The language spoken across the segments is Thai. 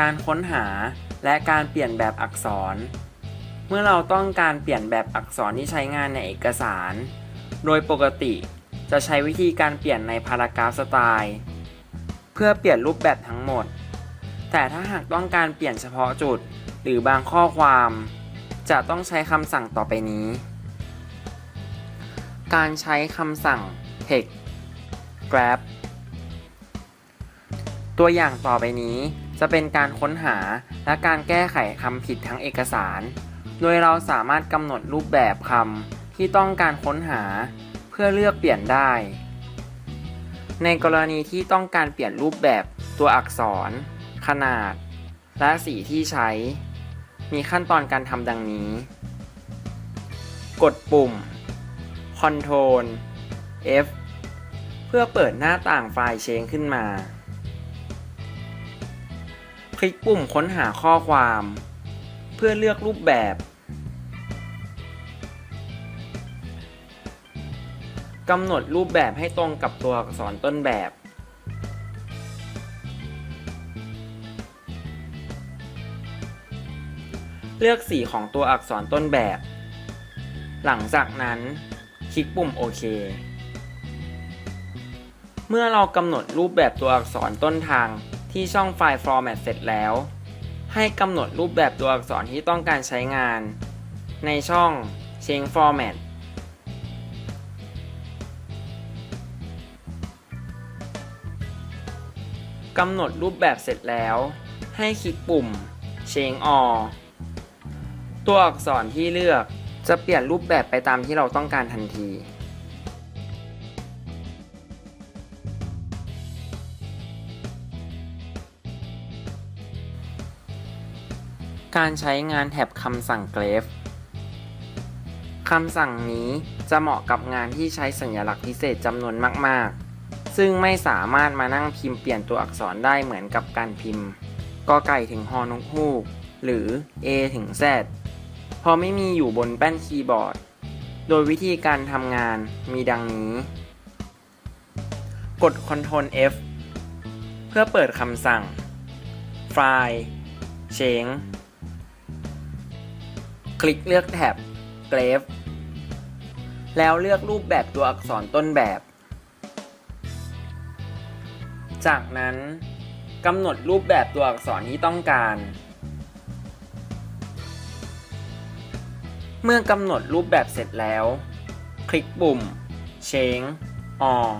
การค้นหา และการเปลี่ยนแบบอักษร เมื่อเราต้องการเปลี่ยนแบบอักษรที่ใช้งานในเอกสาร โดยปกติจะใช้วิธีการเปลี่ยนในพารากราฟสไตล์ เพื่อเปลี่ยนรูปแบบทั้งหมด แต่ถ้าหากต้องการเปลี่ยนเฉพาะจุดหรือบางข้อความ จะต้องใช้คำสั่งต่อไปนี้ การใช้คำสั่ง text grab ตัวอย่างต่อไปนี้ จะเป็นการค้นหาและการแก้ไขคำผิดทั้งเอกสาร โดยเราสามารถกำหนดรูปแบบคำที่ต้องการค้นหา เพื่อเลือกเปลี่ยนได้ ในกรณีที่ต้องการเปลี่ยนรูปแบบตัวอักษร ขนาด และสีที่ใช้ มีขั้นตอนการทำดังนี้ กดปุ่ม Ctrl F เพื่อเปิดหน้าต่างไฟล์เชงขึ้นมา ลิกปุ่มค้นหาข้อความ เพื่อเลือกรูปแบบ กำหนดรูปแบบให้ตรงกับตัวอักษรต้นแบบ เลือกสีของตัวอักษรต้นแบบ หลังจากนั้น คลิกปุ่มโอเคเมื่อเรากำหนดรูปแบบตัวอักษรต้นทาง ที่ช่องไฟล์ Format เสร็จแล้ว ให้กำหนดรูปแบบตัวอักษรที่ต้องการใช้งาน ในช่อง Change Format กำหนดรูปแบบเสร็จแล้ว ให้คลิกปุ่ม Change All ตัวอักษรที่เลือกจะเปลี่ยนรูปแบบไปตามที่เราต้องการทันที การใช้งานแท็บคำสั่ง grave คำสั่งนี้จะเหมาะกับงานที่ใช้สัญลักษณ์พิเศษจำนวนมาก ๆ ซึ่งไม่สามารถมานั่งพิมพ์เปลี่ยนตัวอักษรได้เหมือนกับการพิมพ์กอไก่ถึงฮอนกฮูก หรือ A ถึง Z พราะไม่มีอยู่บนแป้นคีย์บอร์ด โดยวิธีการทำงานมีดังนี้ กด Ctrl F เพื่อเปิดคำสั่ง ไฟล์ Change คลิกเลือกแท็บ Grave แล้วเลือกรูปแบบตัวอักษรต้นแบบ จากนั้นกำหนดรูปแบบตัวอักษรที่ต้องการ เมื่อกำหนดรูปแบบเสร็จแล้ว คลิกปุ่ม Change All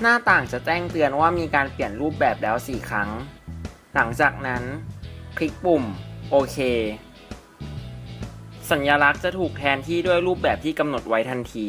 หน้าต่างจะแจ้งเตือนว่ามีการเปลี่ยนรูปแบบแล้ว 4 ครั้ง หลังจากนั้น คลิกปุ่ม โอเค สัญลักษณ์จะถูกแทนที่ด้วยรูปแบบที่กำหนดไว้ทันที